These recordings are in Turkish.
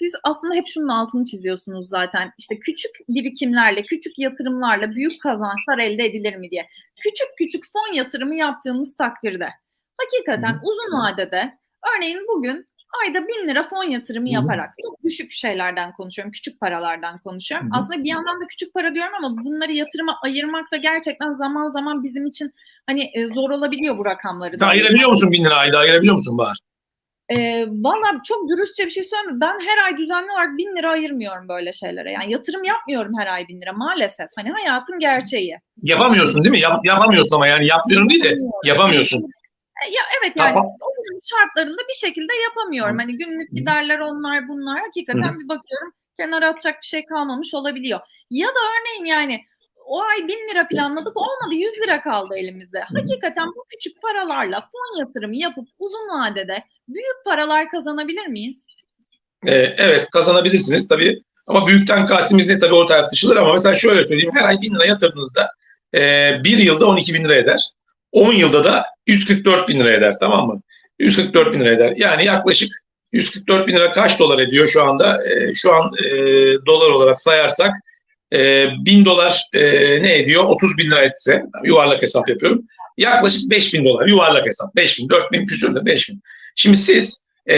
siz aslında hep şunun altını çiziyorsunuz zaten. İşte küçük birikimlerle, küçük yatırımlarla büyük kazançlar elde edilir mi diye. Küçük küçük fon yatırımı yaptığımız takdirde hakikaten Hı uzun vadede örneğin bugün ayda bin lira fon yatırımı yaparak çok düşük şeylerden konuşuyorum, küçük paralardan konuşuyorum. Hı hı. Aslında bir yandan da küçük para diyorum ama bunları yatırıma ayırmak da gerçekten zaman zaman bizim için hani e, zor olabiliyor bu rakamları. Sen ayırabiliyor musun bin lira ayda? Ayırabiliyor musun Bahar? Ee, Valla çok dürüstçe bir şey söyleyeyim. mi? Ben her ay düzenli olarak bin lira ayırmıyorum böyle şeylere. Yani yatırım yapmıyorum her ay bin lira maalesef. Hani hayatın gerçeği. Yapamıyorsun değil mi? Yap, yapamıyorsun ama yani yapmıyorum değil de yapamıyorsun. E, Ya evet yani Tamam. o günün şartlarında bir şekilde yapamıyorum. Hani günlük Hı. giderler onlar bunlar. Hakikaten bir bakıyorum kenara atacak bir şey kalmamış olabiliyor. Ya da örneğin yani o ay bin lira planladık olmadı 100 lira kaldı elimizde. Hakikaten bu küçük paralarla fon yatırımı yapıp uzun vadede büyük paralar kazanabilir miyiz? Ee, evet kazanabilirsiniz tabii. Ama büyükten kastimiz ne tabii o tartışılır ama mesela şöyle söyleyeyim. Her ay bin lira yatırdığınızda e, bir yılda 12 bin lira eder. 10 yılda da 144 bin lira eder tamam mı? 144 bin lira eder. Yani yaklaşık 144 bin lira kaç dolar ediyor şu anda? E, şu an e, dolar olarak sayarsak e, 1000 dolar e, ne ediyor? 30 bin lira etse yuvarlak hesap yapıyorum. Yaklaşık 5 bin dolar yuvarlak hesap. 5 bin, 4 bin küsür de 5 bin. Şimdi siz e,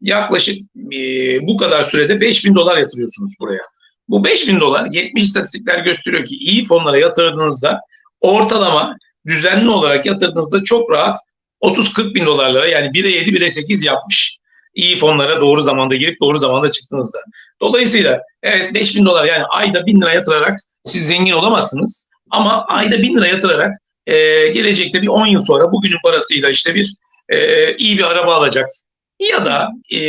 yaklaşık e, bu kadar sürede 5 bin dolar yatırıyorsunuz buraya. Bu 5 bin dolar geçmiş istatistikler gösteriyor ki iyi fonlara yatırdığınızda ortalama düzenli olarak yatırdığınızda çok rahat 30-40 bin dolarlara yani 1'e 7 1'e 8 yapmış. İyi fonlara doğru zamanda girip doğru zamanda çıktığınızda. Dolayısıyla evet 5 bin dolar yani ayda 1000 lira yatırarak siz zengin olamazsınız. Ama ayda 1000 lira yatırarak e, gelecekte bir 10 yıl sonra bugünün parasıyla işte bir e, iyi bir araba alacak. Ya da e,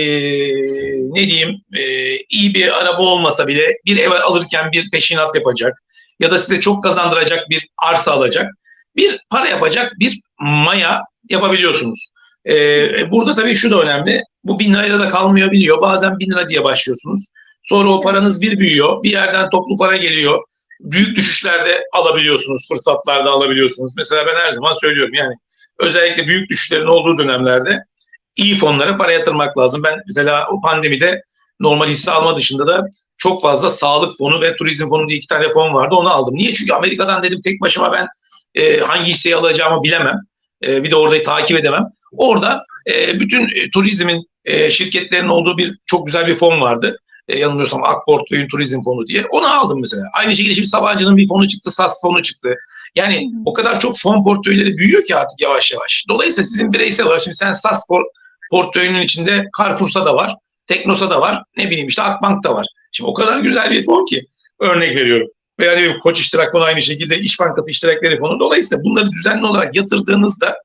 ne diyeyim e, iyi bir araba olmasa bile bir ev alırken bir peşinat yapacak. Ya da size çok kazandıracak bir arsa alacak. Bir para yapacak bir maya yapabiliyorsunuz. E, burada tabii şu da önemli. Bu bin lirayla da kalmıyor biliyor. Bazen bin lira diye başlıyorsunuz. Sonra o paranız bir büyüyor. Bir yerden toplu para geliyor. Büyük düşüşlerde alabiliyorsunuz. Fırsatlarda alabiliyorsunuz. Mesela ben her zaman söylüyorum yani özellikle büyük düşüşlerin olduğu dönemlerde iyi fonlara para yatırmak lazım. Ben mesela o pandemide normal hisse alma dışında da çok fazla sağlık fonu ve turizm fonu diye iki tane fon vardı. Onu aldım. Niye? Çünkü Amerika'dan dedim tek başıma ben e, hangi hisseyi alacağımı bilemem. E, bir de orayı takip edemem. Orada e, bütün e, turizmin e, şirketlerin olduğu bir çok güzel bir fon vardı. E, yanılmıyorsam Akportföy'ün turizm fonu diye. Onu aldım mesela. Aynı şekilde şimdi Sabancı'nın bir fonu çıktı, SAS fonu çıktı. Yani o kadar çok fon portföyleri büyüyor ki artık yavaş yavaş. Dolayısıyla sizin bireysel olarak şimdi sen SAS por- portföyünün içinde Carrefour'sa da var, Teknosa da var, ne bileyim işte Akbank da var. Şimdi o kadar güzel bir fon ki örnek veriyorum. Veya ne bileyim Koç İştirak Fonu aynı şekilde İş Bankası İştirakleri Fonu. Dolayısıyla bunları düzenli olarak yatırdığınızda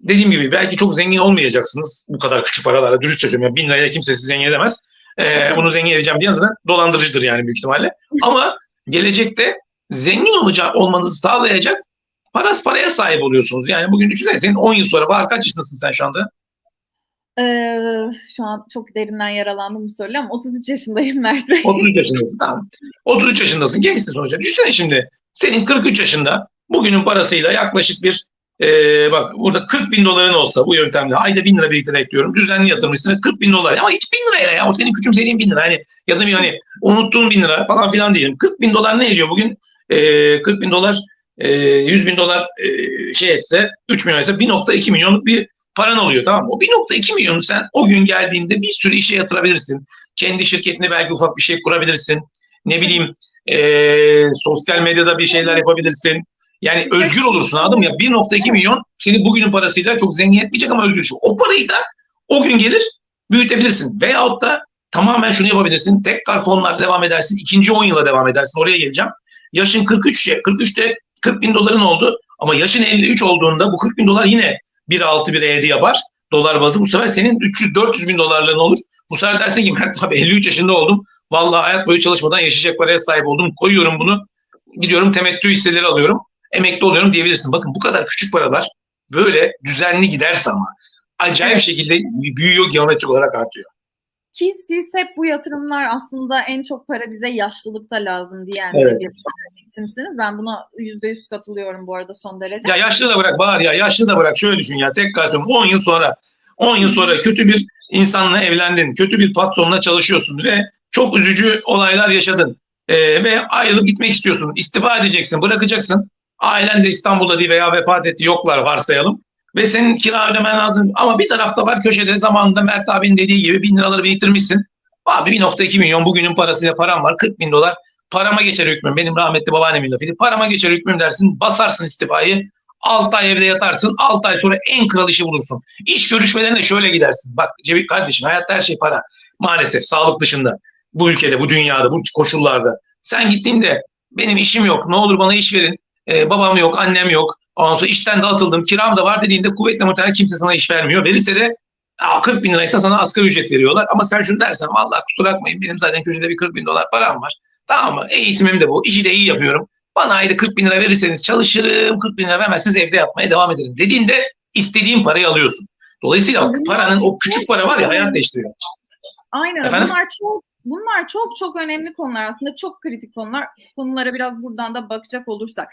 dediğim gibi belki çok zengin olmayacaksınız bu kadar küçük paralarla. Dürüst söylüyorum ya bin liraya kimse sizi zengin edemez. Ee, bunu zengin edeceğim diyen zaten dolandırıcıdır yani büyük ihtimalle. Ama gelecekte zengin olacak olmanızı sağlayacak parası paraya sahip oluyorsunuz. Yani bugün düşünsene senin 10 yıl sonra Bahar kaç yaşındasın sen şu anda? Ee, şu an çok derinden yaralandım bu soruyla ama 33 yaşındayım Mert Bey. 33 yaşındasın tamam. 33 yaşındasın gençsin sonuçta. Düşünsene şimdi senin 43 yaşında bugünün parasıyla yaklaşık bir e, bak burada 40 bin doların olsa bu yöntemle ayda bin lira biriktirerek diyorum. Düzenli yatırmışsın 40 bin dolar ama hiç bin liraya ya o senin küçümsediğin bin lira hani ya da bir hani unuttuğun bin lira falan filan diyelim. 40 bin dolar ne ediyor bugün? E, 40 bin dolar e, 100 bin dolar e, şey etse 3 milyon etse 1.2 milyonluk bir paran oluyor tamam mı? O 1.2 milyonu sen o gün geldiğinde bir sürü işe yatırabilirsin. Kendi şirketine belki ufak bir şey kurabilirsin. Ne bileyim e, sosyal medyada bir şeyler yapabilirsin. Yani özgür olursun anladın mı? Ya 1.2 milyon seni bugünün parasıyla çok zengin etmeyecek ama özgür. O parayı da o gün gelir büyütebilirsin. Veyahut da tamamen şunu yapabilirsin. Tekrar fonlar devam edersin. ikinci 10 yıla devam edersin. Oraya geleceğim. Yaşın 43 ya. 43'te 40 bin doların oldu. Ama yaşın 53 olduğunda bu 40 bin dolar yine 1.6 bir E7 yapar. Dolar bazı. Bu sefer senin 300-400 bin dolarlığın olur. Bu sefer dersin ki Mert abi 53 yaşında oldum. Vallahi hayat boyu çalışmadan yaşayacak paraya sahip oldum. Koyuyorum bunu. Gidiyorum temettü hisseleri alıyorum. Emekli oluyorum diyebilirsin. Bakın bu kadar küçük paralar böyle düzenli giderse ama acayip şekilde büyüyor geometrik olarak artıyor. Ki siz hep bu yatırımlar aslında en çok para bize yaşlılıkta lazım diyen Evet. bir isimsiniz. Ben buna yüzde yüz katılıyorum bu arada son derece. Ya yaşlı da bırak Bahar ya yaşlı da bırak şöyle düşün ya tekrar söylüyorum 10 yıl sonra 10 yıl sonra kötü bir insanla evlendin, kötü bir patronla çalışıyorsun ve çok üzücü olaylar yaşadın Ee, ve ayrılıp gitmek istiyorsun. İstifa edeceksin, bırakacaksın. Ailen de İstanbul'da değil veya vefat etti, yoklar varsayalım. Ve senin kira ödemen lazım. Ama bir tarafta var köşede zamanında Mert abinin dediği gibi bin liraları biriktirmişsin. Abi 1.2 milyon bugünün parasıyla param var 40 bin dolar. Parama geçer hükmüm. Benim rahmetli babaannemin lafıydı. Parama geçer hükmüm dersin. Basarsın istifayı. 6 ay evde yatarsın. 6 ay sonra en kral işi bulursun. İş görüşmelerine şöyle gidersin. Bak Cevit kardeşim hayatta her şey para. Maalesef sağlık dışında. Bu ülkede, bu dünyada, bu koşullarda. Sen gittiğinde benim işim yok. Ne olur bana iş verin. Ee, babam yok, annem yok. Ondan sonra işten dağıtıldım. Kiram da var dediğinde kuvvetle muhtemelen kimse sana iş vermiyor. Verirse de Aa, 40 bin liraysa sana asgari ücret veriyorlar. Ama sen şunu dersen vallahi kusura bakmayın benim zaten köşede bir 40 bin dolar param var. Tamam mı? Eğitimim de bu. işi de iyi yapıyorum. Bana ayda 40 bin lira verirseniz çalışırım. 40 bin lira vermezseniz evde yapmaya devam ederim. Dediğinde istediğin parayı alıyorsun. Dolayısıyla paranın o küçük para var ya hayat değiştiriyor. Aynen. Efendim? Bunlar çok bunlar çok çok önemli konular aslında çok kritik konular. Konulara biraz buradan da bakacak olursak.